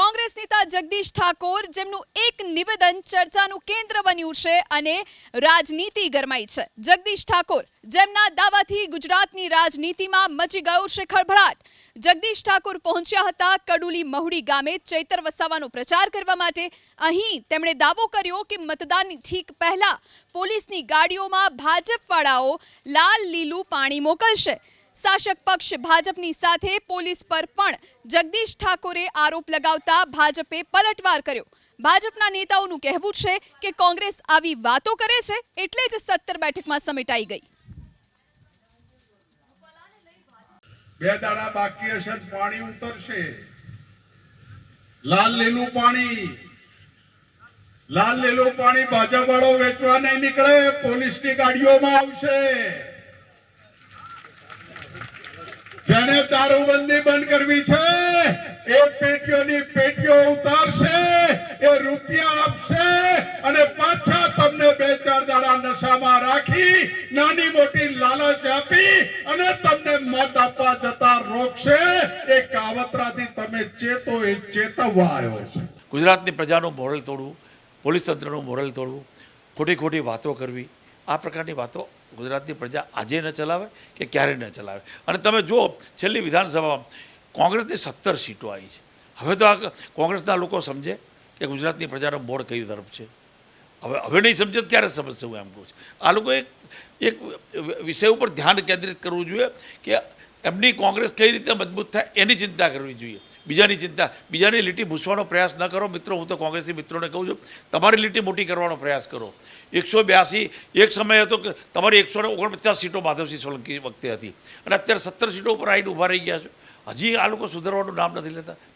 કોંગ્રેસ નેતા જગદીશ ઠાકોર, જેમનું એક નિવેદન ચર્ચાનું કેન્દ્ર બન્યું છે અને રાજનીતિ ગરમાઈ છે. જગદીશ ઠાકોર, જેમના દાવાથી ગુજરાતની રાજનીતિમાં મચી ગયો છે ખળભળાટ. જગદીશ ઠાકોર પહોંચ્યા હતા કડુલી મહુડી ગામે ચૈતર વસાવાનો પ્રચાર કરવા માટે. અહીં તેમણે દાવો કર્યો કે મતદાનની ઠીક પહેલા પોલીસની ગાડીઓમાં ભાજપવાળાઓ લાલ લીલું પાણી મોકલશે. શાસક પક્ષ ભાજપની સાથે પોલીસ પર પણ જગદીશ ઠાકોરે આરોપ લગાવતા ભાજપે પલટવાર કર્યો. ભાજપના નેતાઓનું કહેવું છે કે કોંગ્રેસ આવી વાતો કરે છે એટલે જ સત્તર બેઠકમાં સમેટાઈ ગઈ. બે દાડા બાકી હશે પાણી ઉતરશે. લાલ લીલું પાણી. લાલ લીલું પાણી ભાજપ વાળો વેચવા નહીં નીકળે, પોલીસની ગાડીઓમાં આવશે. જેને દારૂબંધી બંધ કરવી છે, એ પેટીઓની પેટીઓ ઉતારશે, એ રૂપિયા આપશે અને પાછા તમને બે ચાર દાડા નશામાં રાખી, નાની મોટી લાલચ આપી અને તમને મત આપવા જતા રોકશે. એ કાવતરાથી તમે ચેતો એ ચેતવવા આવ્યો છે. ગુજરાતની પ્રજાનું મોરલ તોડવું, પોલીસ તંત્રનું મોરલ તોડવું, ખોટી ખોટી વાતો કરવી, આ પ્રકારની વાતો ગુજરાતની પ્રજા આજે ન ચલાવે કે ક્યારે ન ચલાવે? અને તમે જુઓ, છેલ્લી વિધાનસભામાં કોંગ્રેસની સત્તર સીટો આવી છે. હવે તો આ કોંગ્રેસના લોકો સમજે કે ગુજરાતની પ્રજાનો મોડ કઈ તરફ છે. હવે હવે નહીં સમજો ક્યારે સમજશે હું એમ કહું છું. આ એક એક વિષય ઉપર ધ્યાન કેન્દ્રિત કરવું જોઈએ કે એમની કોંગ્રેસ કઈ રીતે મજબૂત થાય એની ચિંતા કરવી જોઈએ. બીજાની ચિંતા. બીજાની લીટી ભૂસવાનો પ્રયાસ ન કરો. મિત્રો, હું તો કોંગ્રેસી મિત્રોને કહું છું, તમારી લીટી મોટી કરવાનો પ્રયાસ કરો. એકસો બ્યાસી, એક સમય હતો કે તમારી એકસો ઓગણપચાસ સીટો માધવસિંહ સોલંકી વખતે હતી. અને અત્યારે સત્તર સીટો ઉપર આવીને ઊભા રહી ગયા છે. હજી આ લોકો સુધારવાનું નામ નથી લેતા.